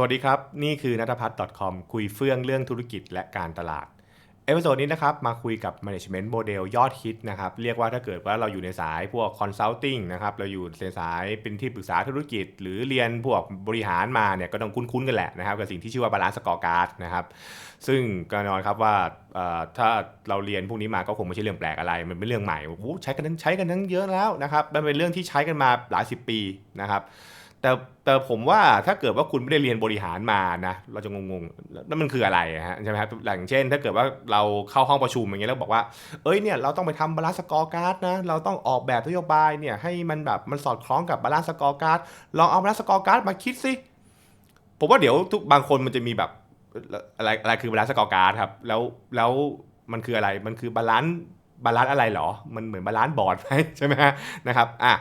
สวัสดีครับ นี่คือนัทพัฒน์ .com คุยเฟื่องเรื่องธุรกิจและการตลาด เอพิโซดนี้นะครับ มาคุยกับ Management Model ยอดฮิตนะครับ เรียกว่าถ้าเกิดว่าเราอยู่ในสายพวก Consulting นะครับ เราอยู่ในสายเป็นที่ปรึกษาธุรกิจ หรือเรียนพวกบริหารมาเนี่ยก็ต้องคุ้นๆกันแหละนะครับ กับสิ่งที่ชื่อว่า Balance Scorecard นะครับ ซึ่งก็แน่นอนครับว่าถ้าเราเรียนพวกนี้มาก็คงไม่ใช่เรื่องแปลกอะไร มันเป็นเรื่องใหม่ใช้กันนั้นใช้กันนั้นเยอะแล้วนะครับมันเป็นเรื่องที่ใช้กันมาหลายสิบปีนะครับ แต่แต่ผมว่าถ้าเกิดว่าคุณไม่ได้เรียนบริหารมานะเราจะงงๆแล้วมันคืออะไรอะฮะใช่ไหมครับอย่างเช่น ถ้าเกิดว่าเราเข้าห้องประชุมอย่างเงี้ยแล้วบอกว่าเอ้ยเนี่ยเราต้องไปทำบาลานซ์สกอร์การ์ดนะเราต้องออกแบบนโยบายเนี่ยให้มันแบบมันสอดคล้องกับบาลานซ์สกอร์การ์ดลองเอาบาลานซ์สกอร์การ์ดมาคิดสิผมว่าเดี๋ยวทุกบางคนมันจะมีแบบอะไรอะไรคือบาลานซ์สกอร์การ์ดครับแล้วแล้วมันคืออะไรมันคือบาลานซ์บาลานซ์อะไรเหรอ มันเหมือนบาลานซ์บอร์ดไหมใช่ไหมฮะนะครับอะ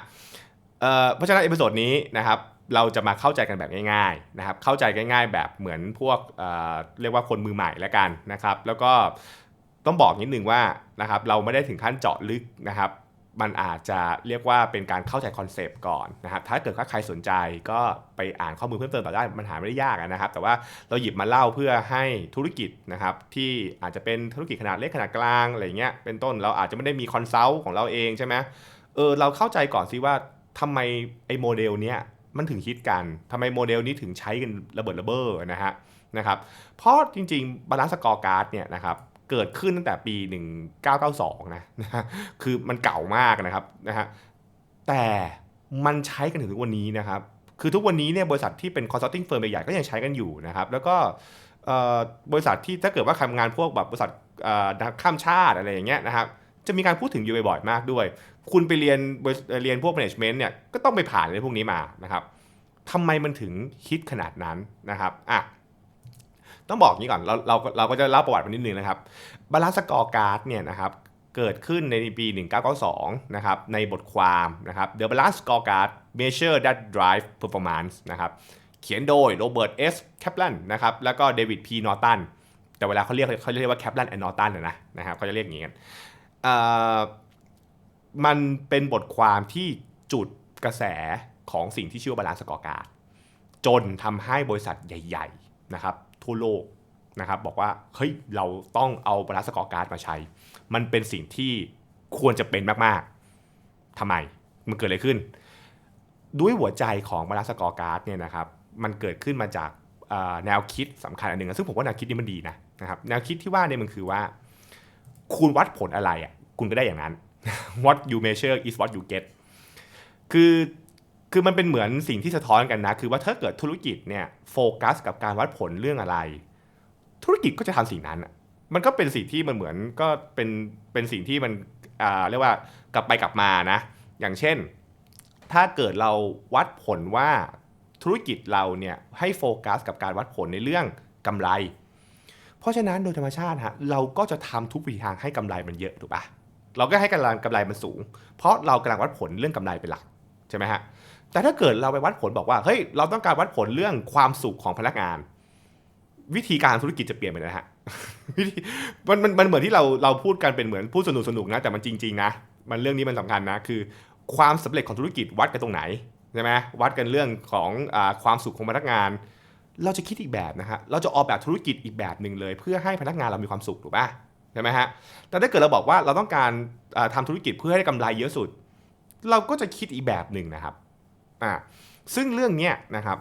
เพราะฉะนั้นเอพิโซดนี้นะครับเราจะมาเข้าใจกันแบบง่ายๆนะครับเข้าใจง่าย ๆ แบบเหมือนพวกเเรียกว่าคนมือใหม่แล้วกันนะครับแล้วก็ต้องบอกนิดนึงว่านะครับเราไม่ได้ถึงขั้นเจาะลึกนะครับมันอาจจะเรียกว่าเป็นการเข้าใจคอนเซปต์ก่อนนะครับ ถ้าเกิดว่าใครสนใจก็ไปอ่านข้อมูลเพิ่มเติมต่อได้มันหาไม่ได้ยากนะครับ แต่ว่าเราหยิบมาเล่าเพื่อให้ธุรกิจนะครับที่อาจจะเป็นธุรกิจขนาดเล็กขนาดกลางอะไรเงี้ยเป็นต้นเราอาจจะไม่ได้มีคอนซัลท์ของเราเองใช่ไหมเออเราเข้าใจก่อนสิว่า ทำไมไอ้โมเดลเนี้ยมันถึงฮิตกันทำไมโมเดลนี้ถึงใช้กันระเบิดระเบ้อนะฮะนะครับเพราะจริงๆบาลานซ์สกอร์การ์ดเนี่ยนะครับเกิดขึ้นตั้งแต่ปี 1992 นะนะฮะคือมันเก่ามากนะครับนะฮะแต่มันใช้กันถึงทุกวันนี้นะครับ คือทุกวันนี้เนี่ยบริษัทที่เป็น consulting firm ใหญ่ๆก็ยังใช้กันอยู่นะครับ แล้วก็บริษัทที่ถ้าเกิดว่าทำงานพวกแบบบริษัทข้ามชาติอะไรอย่างเงี้ยนะครับ จะมีการพูดถึงอยู่บ่อยๆมากด้วย คุณไปเรียนเรียนพวก management เนี่ยก็ต้องไปผ่านในพวกนี้มานะครับทำไมมันถึงฮิตขนาดนั้นนะครับอะต้องบอกงี้ก่อนเราเราเราก็จะเล่าประวัติมันนิดนึงนะครับบาลานซ์สกอร์การ์ดเนี่ยนะครับเกิดขึ้นในปี 1992 นะครับในบทความนะครับ The Balance Scorecard Measure That Drive Performance นะครับเขียนโดยโรเบิร์ตเอสแคปลันนะครับแล้วก็เดวิดพีนอร์ตันแต่เวลาเขาเรียกเขาเรียกว่าแคปลันแอนนอร์ตันนะนะครับเขาจะเรียกอย่างนี้กัน มันเป็นบทความที่จุดกระแสของสิ่งที่ชื่อว่าบาลานซ์สกอร์การ์ดจนทำให้บริษัทใหญ่ ๆ นะครับ ทั่วโลกนะครับบอกว่าเฮ้ยเราต้องเอาบาลานซ์สกอร์การ์ดมาใช้ มันเป็นสิ่งที่ควรจะเป็นมากๆทำไมมันเกิดอะไรขึ้น ด้วยหัวใจของบาลานซ์สกอร์การ์ดเนี่ยนะครับมันเกิดขึ้นมาจากแนวคิดสำคัญอันหนึ่งซึ่งผมว่าแนวคิดนี้มันดีนะนะครับแนวคิดที่ว่าเนี่ยมันคือว่า คุณวัดผลอะไรอะคุณก็ได้อย่างนั้น what you measure is what you get คือคือมันเป็นเหมือนสิ่งที่สะท้อนกันนะ คือว่าถ้าเกิดธุรกิจเนี่ยโฟกัสกับการวัดผลเรื่องอะไร ธุรกิจก็จะทำสิ่งนั้นมันก็เป็นสิ่งที่มันเหมือนก็เป็นเป็นสิ่งที่มันอ่าเรียกว่ากลับไปกลับมานะ อย่างเช่น ถ้าเกิดเราวัดผลว่าธุรกิจเราเนี่ยให้โฟกัสกับการวัดผลในเรื่องกำไร ราะฉะนั้นโดยธรรมชาติฮะเราก็จะทำทุกวิธีทางให้กำไรมันเยอะถูกปะเราก็ให้กำไรกำไรมันสูง เพราะเรากำลังวัดผลเรื่องกำไรเป็นหลักใช่ไหมฮะแต่ถ้าเกิดเราไปวัดผลบอกว่าเฮ้ยเราต้องการวัดผลเรื่องความสุขของพนักงาน วิธีการธุรกิจจะเปลี่ยนไปนะฮะมันมันมันเหมือนที่เราเราพูดกันเป็นเหมือนพูดสนุกสนุกนะแต่มันจริงๆนะมันเรื่องนี้มันสำคัญนะคือ ความสำเร็จของธุรกิจวัดกันตรงไหนใช่ไหมวัดกันเรื่องของอความสุขของพนักงาน เราจะคิดอีกแบบนะฮะ เราจะออกแบบธุรกิจอีกแบบหนึ่งเลย เพื่อให้พนักงานเรามีความสุขถูกป่ะใช่ไหมฮะ แต่ถ้าเกิดเราบอกว่าเราต้องการทำาธุรกิจเพื่อให้ได้กำไรเยอะสุด เราก็จะคิดอีกแบบหนึ่งนะครับ อ่า ซึ่งเรื่องเนี้ยนะครับ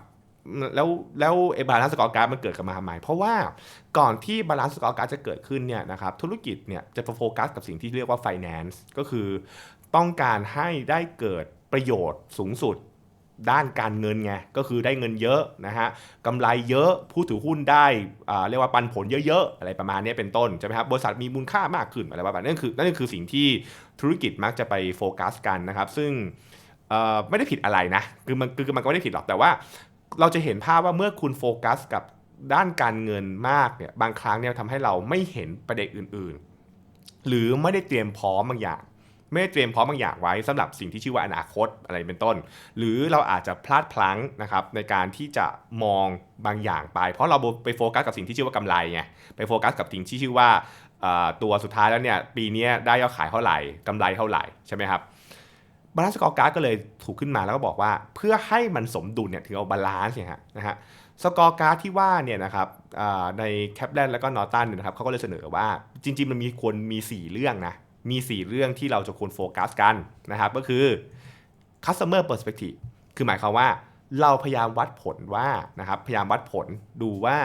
แล้วแล้วไอ้บาลานซ์สกอร์การ์ดมันเกิดกันมาทำไมเพราะว่าก่อนที่บาลานซ์สกอร์การ์ดจะเกิดขึ้นเนี่ยนะครับธุรกิจเนี่ยจะโฟกัสกับสิ่งที่เรียกว่า finance ก็คือต้องการให้ได้เกิดประโยชน์สูงสุด ด้านการเงินไงก็คือได้เงินเยอะนะฮะกำไรเยอะผู้ถือหุ้นได้เรียกว่าปันผลเยอะๆ อะไรประมาณนี้เป็นต้นใช่ไหมครับบริษัทมีมูลค่ามากขึ้นอะไรประมาณนั้นนั่นคือนั่นคือสิ่งที่ธุรกิจมักจะไปโฟกัสกันนะครับ ซึ่งไม่ได้ผิดอะไรนะคือมันคือมันก็ไม่ได้ผิดหรอกแต่ว่า เราจะเห็นภาพว่าเมื่อคุณโฟกัสกับด้านการเงินมากเนี่ยบางครั้งเนี่ยทำให้เราไม่เห็นประเด็นอื่น ๆ หรือไม่ได้เตรียมพร้อมบางอย่าง ไม่ได้เตรียมพร้อมบางอย่างไว้สำหรับสิ่งที่ชื่อว่าอนาคตอะไรเป็นต้น หรือเราอาจจะพลาดพลั้งนะครับในการที่จะมองบางอย่างไป เพราะเราไปโฟกัสกับสิ่งที่ชื่อว่ากำไรไงไปโฟกัสกับสิ่งที่ชื่อว่าตัวสุดท้ายแล้วเนี่ยปีนี้ได้ยอดขายเท่าไหร่กำไรเท่าไหร่ใช่ไหมครับบาลานซ์สกอร์การ์ดก็เลยถูกขึ้นมาแล้วก็บอกว่า เพื่อให้มันสมดุลเนี่ยถึงเอาบาลานซ์เนี่ยฮะนะฮะสกอร์การ์ดที่ว่าเนี่ยนะครับในแคปแลนแล้วก็นอตันเนี่ยนะครับเขาก็เลยเสนอว่าจริง ๆ มันมีควรมี 4 เรื่องนะ มี 4 เรื่องที่เราจะควรโฟกัสกันนะครับ ก็คือ customer perspective คือหมายความว่า เราพยายามวัดผลว่านะครับพยายามวัดผลดูว่า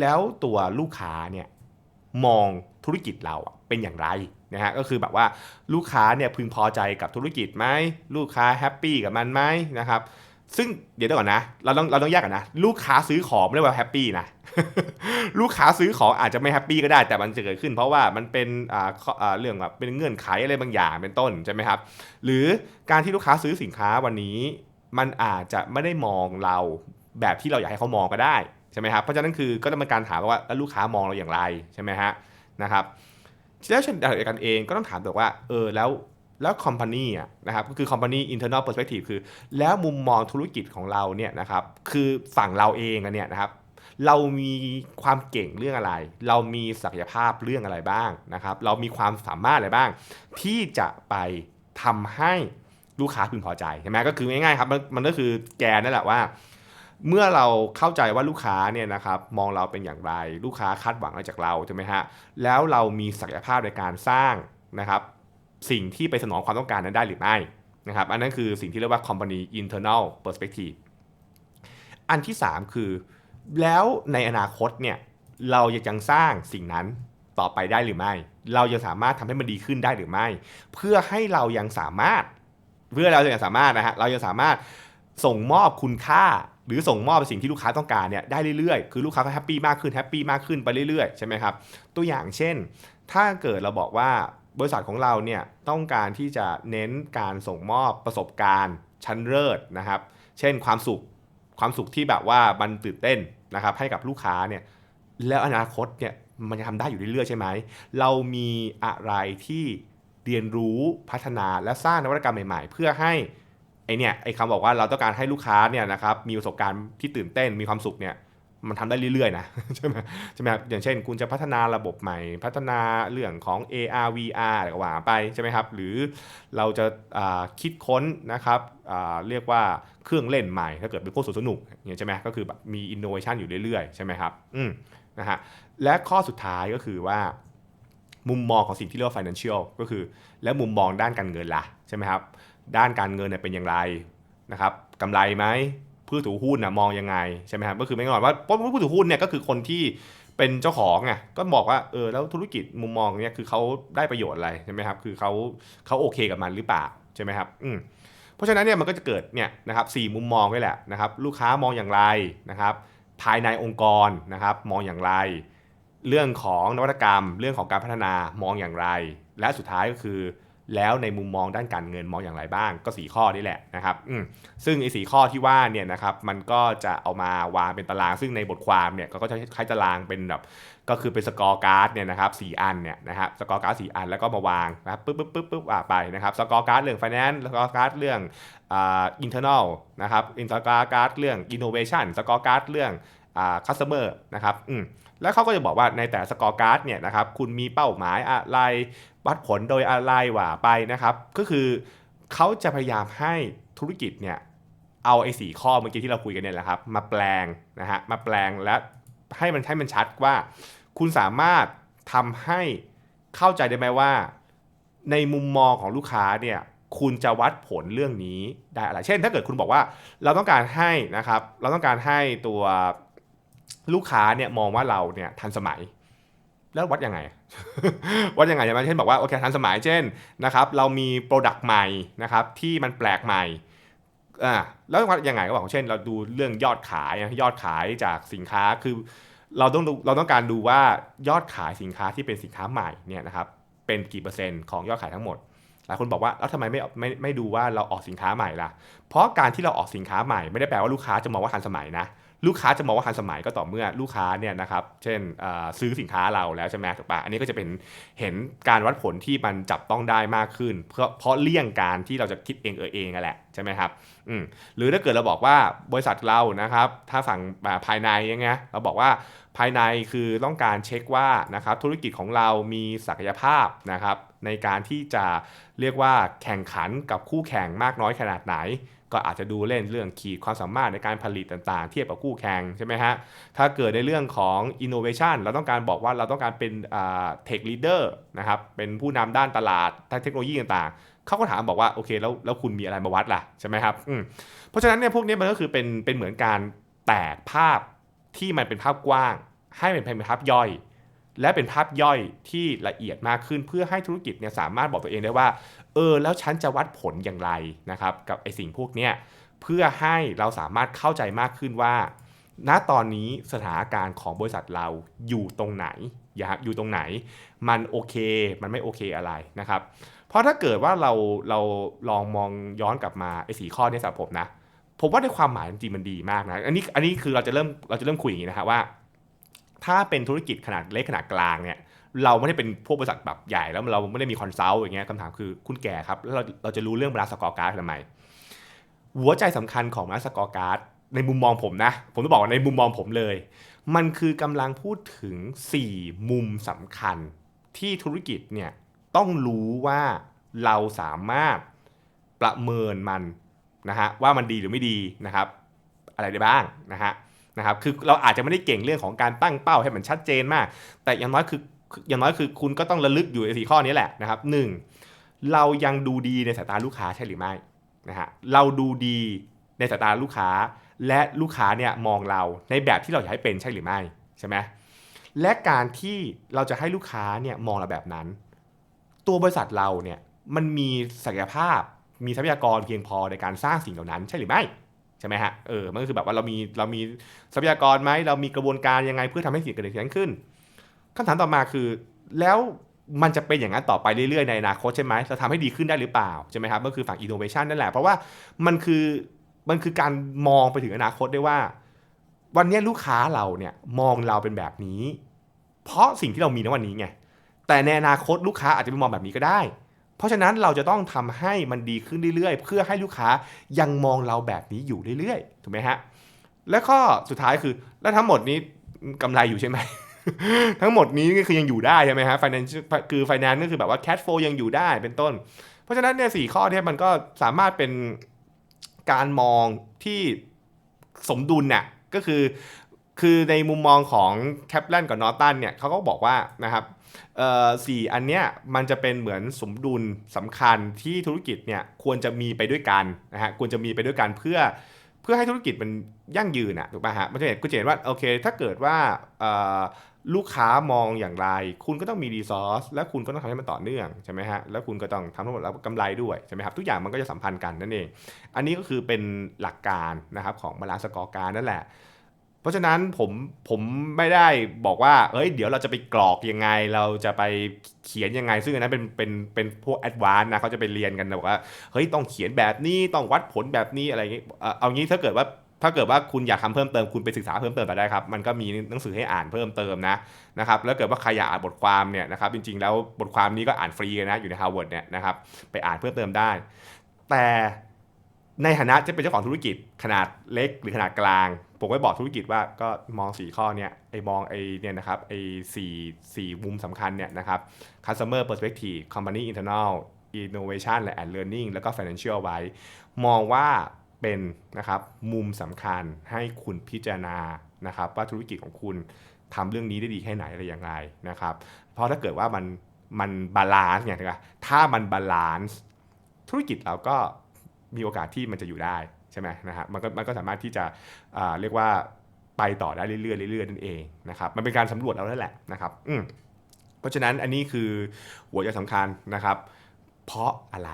แล้วตัวลูกค้าเนี่ยมองธุรกิจเราเป็นอย่างไรนะฮะก็คือแบบว่าลูกค้าเนี่ยพึงพอใจกับธุรกิจไหมลูกค้าแฮปปี้กับมันไหมนะครับ ซึ่งเดี๋ยวก่อนนะ เราต้องเราต้องแยกกันนะ ลูกค้าซื้อของไม่ได้ว่าแฮปปี้นะ ลูกค้าซื้อของอาจจะไม่แฮปปี้ก็ได้ แต่มันจะเกิดขึ้น เพราะว่ามันเป็นอ่าเรื่องแบบเป็นเงื่อนไขอะไรบางอย่างเป็นต้นใช่ไหมครับ หรือการที่ลูกค้าซื้อสินค้าวันนี้ มันอาจจะไม่ได้มองเราแบบที่เราอยากให้เขามองก็ได้ใช่ไหมครับ เพราะฉะนั้นคือก็ต้องเป็นการถามว่าแล้วลูกค้ามองเราอย่างไรใช่ไหมฮะนะครับแล้วเช่นเดียวกันเองก็ต้องถามตัวว่าเออแล้ว แล้วคอมพานีอะนะครับก็คือคอมพานีอินเทอร์เน็ตเปอร์สเปกทีฟคือ แล้วมุมมองธุรกิจของเราเนี่ยนะครับคือฝั่งเราเองเนี่ยนะครับเรามีความเก่งเรื่องอะไร เรามีศักยภาพเรื่องอะไรบ้างนะครับ เรามีความสามารถอะไรบ้าง ที่จะไปทำให้ลูกค้าพึงพอใจใช่ไหมก็คือง่ายๆครับมันมันก็คือแกนนั่นแหละว่า เมื่อเราเข้าใจว่าลูกค้าเนี่ยนะครับมองเราเป็นอย่างไร ลูกค้าคาดหวังอะไรจากเราใช่ไหมฮะแล้วเรามีศักยภาพในการสร้างนะครับ สิ่งที่ไปสนองความต้องการนั้นได้หรือไม่นะครับอันนั้นคือสิ่งที่เรียกว่า company internal perspective อันที่ 3 คือ แล้วในอนาคตเนี่ยเรายังสร้างสิ่งนั้นต่อไปได้หรือไม่ เรายังสามารถทำให้มันดีขึ้นได้หรือไม่ เพื่อให้เรายังสามารถ เพื่อเรายังสามารถนะฮะเรายังสามารถส่งมอบคุณค่า หรือส่งมอบสิ่งที่ลูกค้าต้องการเนี่ยได้เรื่อยๆ คือลูกค้าก็แฮปปี้มากขึ้นแฮปปี้มากขึ้นไปเรื่อยๆใช่ไหมครับตัวอย่างเช่น ถ้าเกิดเราบอกว่า บริษัทของเราเนี่ยต้องการที่จะเน้นการส่งมอบประสบการณ์ชั้นเลิศนะครับ เช่นความสุขความสุขที่แบบว่ามันตื่นเต้นนะครับให้กับลูกค้าเนี่ยแล้วอนาคตเนี่ยมันจะทำได้อยู่เรื่อยๆใช่ไหม เรามีอะไรที่เรียนรู้พัฒนาและสร้างนวัตกรรมใหม่ๆ เพื่อให้ไอเนี่ยไอคำบอกว่าเราต้องการให้ลูกค้าเนี่ยนะครับมีประสบการณ์ที่ตื่นเต้นมีความสุขเนี่ย มันทำได้เรื่อยๆนะใช่ไหมใช่ไหมครับอย่างเช่น คุณจะพัฒนาระบบใหม่ พัฒนาเรื่องของ AR VR อะไรก็ว่าไปใช่ไหมครับหรือเราจะคิดค้นนะครับเรียกว่าเครื่องเล่นใหม่ ถ้าเกิดเป็นพวกสนุกอย่างใช่ไหมก็คือแบบมีอินโนเวชันอยู่เรื่อยๆ ใช่ไหมครับอืมนะฮะและข้อสุดท้ายก็คือว่ามุมมองของสิ่งที่เรียกว่า financial ก็คือ แล้วมุมมองด้านการเงินล่ะใช่ไหมครับด้านการเงินเนี่ยเป็นอย่างไรนะครับกำไรไหม ผู้ถือหุ้นนะมองยังไงใช่ไหมครับก็คือไม่ก่อนว่าผู้ถือหุ้นเนี่ยก็คือคนที่เป็นเจ้าของไงก็บอกว่าเออแล้วธุรกิจมุมมองเนี่ยคือเขาได้ประโยชน์อะไรใช่ไหมครับคือเขาเขาโอเคกับมันหรือเปล่าใช่ไหมครับอืมเพราะฉะนั้นเนี่ยมันก็จะเกิดเนี่ยนะครับสมุมมองไว้แหละนะครับลูกค้ามองอย่างไรนะครับภายในองค์กรนะครับมองอย่างไร เรื่องของนวัตกรรม เรื่องของการพัฒนามองอย่างไร และสุดท้ายก็คือ แล้วในมุมมองด้านการเงินมองอย่างไรบ้าง ก็สีข้อนี่แหละนะครับซึ่งไอ้สีข้อที่ว่าเนี่ยนะครับมันก็จะเอามาวางเป็นตาราง ซึ่งในบทความเนี่ยก็จะใช้ตารางเป็นแบบก็คือเป็นสกอร์การ์ดเนี่ยนะครับสีอันเนี่ยนะครับสกอร์การ์ดสีอันแล้วก็มาวางนะครับปึ๊บปึ๊บปึ๊บปึ๊บไปนะครับสกอร์การ์ดเรื่อง finance สกอร์การ์ดเรื่องอ่า internal นะครับอินสกอร์การ์ดเรื่อง innovation สกอร์การ์ดเรื่อง อ่า customer นะครับอืมแล้วเขาก็จะบอกว่าในแต่สกอร์การ์ดเนี่ยนะครับคุณมีเป้าหมายอะไร วัดผลโดยอะไรว่าไปนะครับ ก็คือเขาจะพยายามให้ธุรกิจเนี่ยเอาไอ้สีข้อเมื่อกี้ที่เราคุยกันเนี่ยแหละครับ มาแปลงนะฮะมาแปลงและให้มันให้มันชัดว่า คุณสามารถทำให้เข้าใจได้ไหมว่า ในมุมมองของลูกค้าเนี่ยคุณจะวัดผลเรื่องนี้ได้อะไร เช่น ถ้าเกิดคุณบอกว่าเราต้องการให้นะครับ เราต้องการให้ตัว ลูกค้าเนี่ยมองว่าเราเนี่ยทันสมัย แล้ววัดยังไง วัดยังไงใช่ไหมเช่นบอกว่าโอเคทันสมัยเช่นนะครับเรามีโปรดักต์ใหม่นะครับที่มันแปลกใหม่อ่าแล้ววัดยังไงก็บอกเช่น เราดูเรื่องยอดขายยอดขายจากสินค้าคือเราต้องเราต้องการดูว่ายอดขายสินค้าที่เป็นสินค้าใหม่เนี่ยนะครับเป็นกี่เปอร์เซ็นต์ของยอดขายทั้งหมดหลายคนบอกว่าแล้วทำไมไม่ไม่ไม่ดูว่าเราออกสินค้าใหม่ล่ะ เพราะการที่เราออกสินค้าใหม่ไม่ได้แปลว่าลูกค้าจะมองว่าทันสมัยนะ ลูกค้าจะมองว่าทันสมัยก็ต่อเมื่อลูกค้าเนี่ยนะครับเช่นซื้อสินค้าเราแล้วใช่ไหมถูกปะอันนี้ก็จะเป็นเห็นการวัดผลที่มันจับต้องได้มากขึ้น เพราะเพราะเลี่ยงการที่เราจะคิดเองเออเองแหละใช่ไหมครับหรือถ้าเกิดเราบอกว่าบริษัทเรานะครับถ้าฝั่งภายในยังไงเราบอกว่า ภายในคือต้องการเช็คว่านะครับธุรกิจของเรามีศักยภาพนะครับในการที่จะเรียกว่าแข่งขันกับคู่แข่งมากน้อยขนาดไหน ก็อาจจะดูเล่นเรื่องขีดความสามารถในการผลิตต่างๆ เทียบกับคู่แข่งใช่ไหมฮะถ้าเกิดในเรื่องของ innovation เราต้องการบอกว่าเราต้องการเป็นเทคลีดเดอร์นะครับเป็นผู้นำด้านตลาดด้านเทคโนโลยีต่างๆ เขาก็ถามบอกว่าโอเคแล้วแล้วคุณมีอะไรมาวัดล่ะใช่ไหมครับเพราะฉะนั้นเนี่ยพวกนี้มันก็คือเป็นเป็นเหมือนการแตกภาพ ที่มันเป็นภาพกว้าง ให้เป็นเป็นภาพย่อย และเป็นภาพย่อยที่ละเอียดมากขึ้นเพื่อให้ธุรกิจเนี่ยสามารถบอกตัวเองได้ว่า เออ แล้วฉันจะวัดผลอย่างไรนะครับกับไอสิ่งพวกเนี้ยเพื่อให้เราสามารถเข้าใจมากขึ้นว่า ณตอนนี้สถานการณ์ของบริษัทเราอยู่ตรงไหนอย่าอยู่ตรงไหน มันโอเค มันไม่โอเคอะไรนะครับ เพราะถ้าเกิดว่าเราเราลองมองย้อนกลับมาไอ้สีข้อนี้สำหรับผมนะ ผมว่าในความหมายจริงมันดีมากนะอันนี้อันนี้คือเราจะเริ่มเราจะเริ่มคุยอย่างนี้นะครับว่า ถ้าเป็นธุรกิจขนาดเล็กขนาดกลางเนี่ยเราไม่ได้เป็นพวกบริษัทแบบใหญ่แล้วเราไม่ได้มีคอนซัลท์อย่างเงี้ยคำถามคือคุณแก่ครับแล้วเราเราจะรู้เรื่องบาลานซ์สกอร์การ์ดทำไมหัวใจสำคัญของบาลานซ์สกอร์การ์ดในมุมมองผมนะ ผมต้องบอกว่าในมุมมองผมเลย มันคือกำลังพูดถึง 4 มุมสำคัญ ที่ธุรกิจเนี่ยต้องรู้ว่าเราสามารถประเมินมัน นะฮะว่ามันดีหรือไม่ดีนะครับ อะไรได้บ้างนะฮะนะครับคือเราอาจจะไม่ได้เก่งเรื่องของการตั้งเป้าให้มันชัดเจนมาก แต่อย่างน้อยคืออย่างน้อยคือคุณก็ต้องระลึกอยู่ในสี่ข้อนี้แหละนะครับหนึ่งเรายังดูดีในสายตาลูกค้าใช่หรือไม่นะฮะเราดูดีในสายตาลูกค้า และลูกค้าเนี่ยมองเราในแบบที่เราอยากให้เป็นใช่หรือไม่ใช่ไหมและการที่เราจะให้ลูกค้าเนี่ยมองเราแบบนั้น ตัวบริษัทเราเนี่ยมันมีศักยภาพ มีทรัพยากรเพียงพอในการสร้างสิ่งเหล่านั้นใช่หรือไม่ใช่ไหมฮะเออมันก็คือแบบว่าเรามีเรามีทรัพยากรไหมเรามีกระบวนการยังไงเพื่อทำให้สิ่งเกิดขึ้นขึ้นคำถามต่อมาคือแล้วมันจะเป็นอย่างนั้นต่อไปเรื่อยๆในอนาคตใช่ไหมจะทำให้ดีขึ้นได้หรือเปล่าใช่ไหมครับก็คือฝั่ง innovation นั่นแหละ เพราะว่ามันคือมันคือการมองไปถึงอนาคตได้ว่า วันนี้ลูกค้าเราเนี่ยมองเราเป็นแบบนี้ เพราะสิ่งที่เรามีในวันนี้ไงแต่ในอนาคตลูกค้าอาจจะไปมองแบบนี้ก็ได้ เพราะฉะนั้นเราจะต้องทำให้มันดีขึ้นเรื่อยๆ เพื่อให้ลูกค้ายังมองเราแบบนี้อยู่เรื่อยๆ ถูกไหมฮะ และข้อสุดท้ายคือ แล้วทั้งหมดนี้กำไรอยู่ใช่ไหม ทั้งหมดนี้ก็คือยังอยู่ได้ใช่ไหมฮะ finance คือ finance ก็คือแบบว่า cash flow ยังอยู่ได้เป็นต้น เพราะฉะนั้นเนี่ยสี่ข้อเนี่ยมันก็สามารถเป็นการมองที่สมดุลเนี่ยก็คือคือในมุมมองของแคปแลนกับนอตันเนี่ยเขาก็บอกว่านะครับ สี่อันเนี้ยมันจะเป็นเหมือนสมดุลสำคัญที่ธุรกิจเนี่ยควรจะมีไปด้วยกันนะฮะควรจะมีไปด้วยกันเพื่อเพื่อให้ธุรกิจมันยั่งยืนอะถูกป่ะฮะมันจะเห็นก็จะเห็นว่าโอเค ถ้าเกิดว่าลูกค้ามองอย่างไร คุณก็ต้องมีรีซอสและคุณก็ต้องทำให้มันต่อเนื่องใช่ไหมฮะแล้วคุณก็ต้องทำทั้งหมดแล้วกำไรด้วยใช่ไหมครับทุกอย่างมันก็จะสัมพันธ์กันนั่นเอง อันนี้ก็คือเป็นหลักการนะครับของมาลานสกอร์การนั่นแหละ เพราะฉะนั้นผมผมไม่ได้บอกว่าเฮ้ยเดี๋ยวเราจะไปกรอกยังไง เราจะไปเขียนยังไง ซึ่งอันนั้นเป็นเป็นเป็นพวกแอดวานซ์นะเขาจะไปเรียนกันบอกว่าเฮ้ยต้องเขียนแบบนี้ต้องวัดผลแบบนี้อะไรอย่างนี้เอางี้ถ้าเกิดว่าถ้าเกิดว่าคุณอยากทำเพิ่มเติมคุณไปศึกษาเพิ่มเติมไปได้ครับ มันก็มีหนังสือให้อ่านเพิ่มเติมนะนะครับแล้วเกิดว่าใครอยากอ่านบทความเนี่ยนะครับจริงๆแล้วบทความนี้ก็อ่านฟรีนะอยู่ใน Harvard เนี่ยนะครับไปอ่านเพิ่มเติมได้ แต่ ในฐานะที่เป็นเจ้าของธุรกิจขนาดเล็กหรือขนาดกลาง ผมก็บอกธุรกิจว่าก็มอง 4 ข้อเนี่ยไอ้มองไอ้เนี่ยนะครับไอ้สี่สี่มุมสำคัญเนี่ยนะครับ customer perspective company internal innovation และ and learning แล้วก็ financial ไว้ มองว่าเป็นนะครับมุมสำคัญให้คุณพิจารณานะครับ ว่าธุรกิจของคุณทำเรื่องนี้ได้ดีแค่ไหนอะไรอย่างไรนะครับ เพราะถ้าเกิดว่ามันมันบาลานซ์เนี่ยถ้ามันบาลานซ์ธุรกิจเราก็ มีโอกาสที่มันจะอยู่ได้ใช่ไหมนะครับมันก็มันก็สามารถที่จะเรียกว่าไปต่อได้เรื่อยๆเรื่อยๆนั่นเองนะครับมันเป็นการสำรวจเราแล้วแหละนะครับอืเพราะฉะนั้นอันนี้คือหัวใจสำคัญนะครับ เพราะอะไร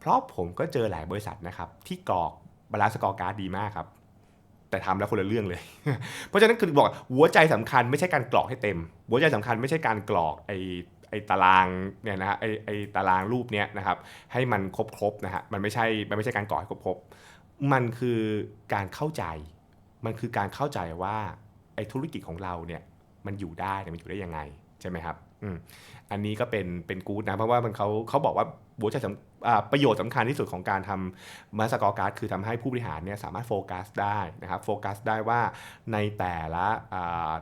เพราะผมก็เจอหลายบริษัทนะครับ ที่กรอกบาลานซ์สกอร์การ์ดดีมากครับ แต่ทำแล้วคนละเรื่องเลย เพราะฉะนั้นคือบอกหัวใจสำคัญไม่ใช่การกรอกให้เต็ม หัวใจสำคัญไม่ใช่การกรอกไอ ไอ้ตารางเนี่ยนะฮะไอ้ไอ้ตารางรูปเนี้ยนะครับให้มันครบครบนะฮะมันไม่ใช่มันไม่ใช่การกรอให้ครบครบมันคือการเข้าใจ มันคือการเข้าใจว่าไอ้ธุรกิจของเราเนี่ยมันอยู่ได้มันอยู่ได้ยังไงใช่ไหมครับอืมอันนี้ก็เป็นเป็นกู๊ดนะเพราะว่ามันเขาเขาบอกว่าหัวใจอ่าประโยชน์สำคัญที่สุดของการทำมาสกอร์การ์ดคือทำให้ผู้บริหารเนี่ยสามารถโฟกัสได้นะครับโฟกัสได้ว่าในแต่ละ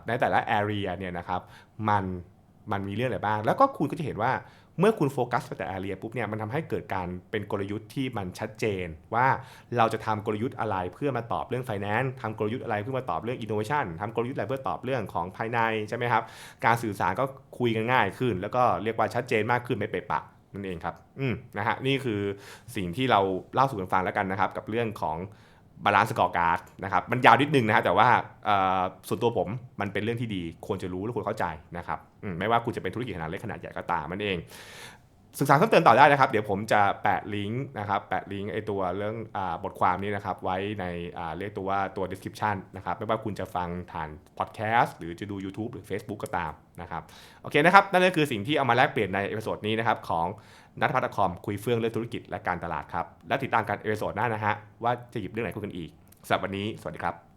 ในแต่ละ area เนี่ยนะครับมัน มันมีเรื่องอะไรบ้าง แล้วก็คุณก็จะเห็นว่าเมื่อคุณโฟกัสไปแต่ area ปุ๊บเนี่ยมันทำให้เกิดการเป็นกลยุทธ์ที่มันชัดเจน ว่าเราจะทำกลยุทธ์อะไรเพื่อมาตอบเรื่อง finance ทำกลยุทธ์อะไรเพื่อมาตอบเรื่อง innovation ทำกลยุทธ์อะไรเพื่อตอบเรื่องของภายในใช่ไหมครับ การสื่อสารก็คุยกันง่ายขึ้น แล้วก็เรียกว่าชัดเจนมากขึ้นไม่เปะปะนั่นเองครับ อืมนะฮะนี่คือสิ่งที่เราเล่าสู่กันฟังแล้วกันนะครับ กับเรื่องของ บาลานซ์สกอร์การ์ดนะครับมันยาวนิดนึงนะฮะแต่ว่าส่วนตัวผมมันเป็นเรื่องที่ดี ควรจะรู้และควรเข้าใจนะครับไม่ว่าคุณจะเป็นธุรกิจขนาดเล็กขนาดใหญ่ก็ตามมันเองศึกษาเพิ่มเติมต่อได้นะครับ เดี๋ยวผมจะแปะลิงก์นะครับแปะลิงก์ไอตัวเรื่องอบทความนี้นะครับไว้ในเรียกตัวว่าตัว description นะครับไม่ว่าคุณจะฟังผ่าน podcast หรือจะดู YouTube หรือ Facebook ก็ตามนะครับโอเคนะครับนั่นก็คือสิ่งที่เอามาแลกเปลี่ยนในเอพิโซดนี้นะครับของ นัทพัฒน์คอมคุยเฟื่องเรื่องธุรกิจและการตลาดครับ และติดตามการเอพิโซดหน้านะฮะว่าจะหยิบเรื่องไหนคุยกันอีกสำหรับวันนี้สวัสดีครับ